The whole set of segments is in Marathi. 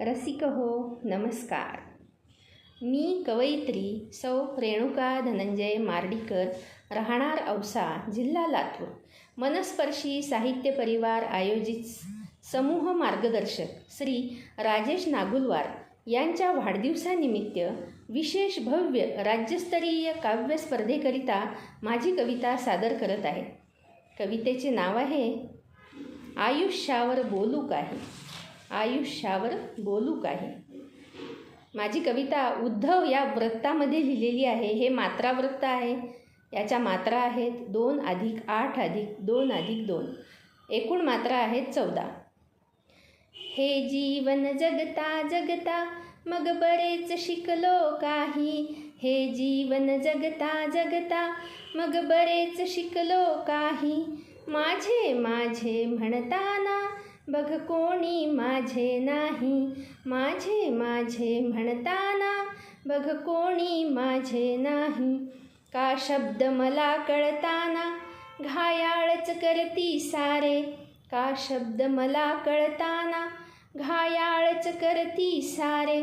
रसिक हो नमस्कार. मी कवयित्री सौ रेणुका धनंजय मार्डीकर राहणार औसा जिल्हा लातूर. मनस्पर्शी साहित्य परिवार आयोजित समूह मार्गदर्शक श्री राजेश नागुलवार यांच्या वाढदिवसानिमित्त विशेष भव्य राज्यस्तरीय काव्य स्पर्धेकरिता माझी कविता सादर करत आहे. कवितेचे नाव आहे आयुष्यावर बोलू काही. आयुष्यावर बोलू काही. माझी कविता उद्धव या वृत्तामध्ये लिहिलेली आहे. हे मात्रा वृत्त आहे. याच्या मात्रा आहेत दोन अधिक आठ अधिक दोन अधिक दोन. एकूण मात्रा आहेत चौदा. हे जीवन जगता जगता मग बरेच शिकलो काही. हे जीवन जगता जगता मग बरेच शिकलो काही. माझे माझे म्हणताना बघ कोणी माझे नाही माझे माझे म्हणताना. बघ कोणी माझे नाही का शब्द मला कळताना. घायाळच करती सारे का शब्द मला कळताना. घायाळच करती सारे.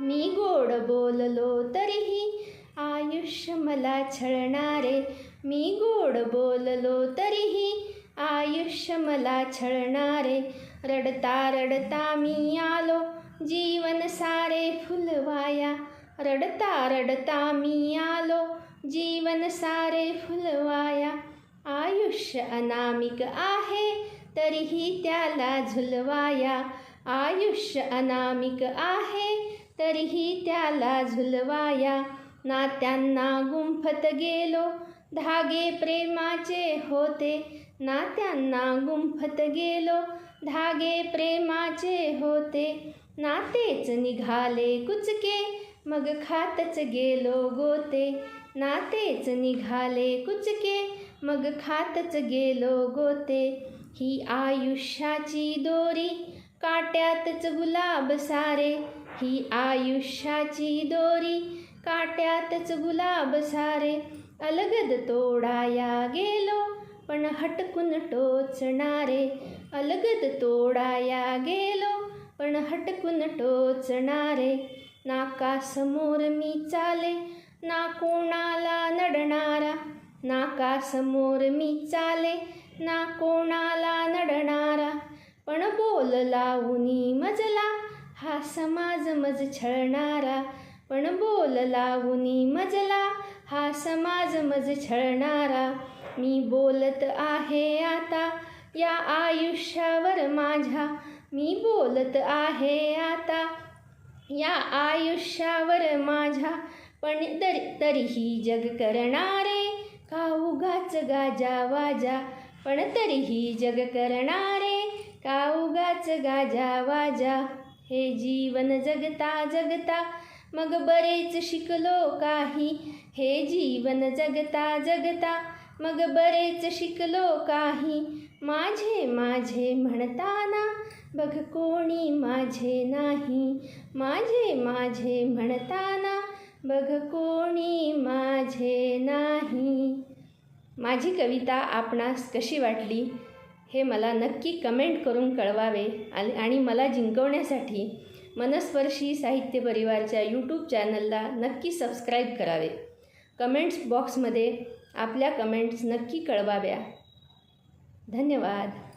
मी गोड बोललो तरीही आयुष्य मला छळणारे. मी गोड बोललो तरीही आयुष्य मला छळणारे रडता रडता मी आलो. जीवन सारे फुलवाया रडता रडता मी आलो. जीवन सारे फुलवाया आयुष्य अनामिक आहे तरीही त्याला झुलवाया. आयुष्य अनामिक आहे तरीही त्याला झुलवाया. नात्यांना गुंफत गेलो धागे प्रेमाचे होते. नात्यांना गुंफत गेलो. धागे प्रेमाचे होते. नातेच निघाले कुचके. मग खातच गेलो गोते. नातेच निघाले कुचके. मग खातच गेलो गोते. ही आयुष्याची दोरी. काट्यातच गुलाब सारे. ही आयुष्याची दोरी. काट्यातच गुलाब सारे. अलगद तोडाया गेलो पण हटकून टोचणारे. अलगद तोडाया गेलो पण हटकून टोचणारे. नाकासमोर मी चाले ना कोणाला नडणारा. नाकासमोर मी चाले ना कोणाला नडणारा. पण बोल लावून मजला हा समाज मज छळणारा. पण बोल लावूनी मजला हा समाज मज छळणारा. मी बोलत आहे आता या आयुष्यावर माझ्या. मी बोलत आहे आता या आयुष्यावर माझ्या. पण तरी तरीही जग करणारे का उगाच गाजा वाजा. पण तरीही जग करणारे का उगाच गाजा वाजा. हे जीवन जगता जगता मग बरेच शिकलो काही. हे जीवन जगता जगता मग बरेच शिकलो काही. माझे माझे म्हणताना बघ कोणी माझे नाही. माझे माझे म्हणताना बघ कोणी माझे नाही. माझी कविता आपणास कशी वाटली? हे मला नक्की कमेंट करून कळवावे आणि आणि मला जिंकवण्यासाठी मनस्पर्शी साहित्य परिवारच्या यूट्यूब चॅनलला नक्की सबस्क्राईब करावे. कमेंट्स बॉक्समध्ये आपल्या कमेंट्स नक्की कळवाव्या. धन्यवाद.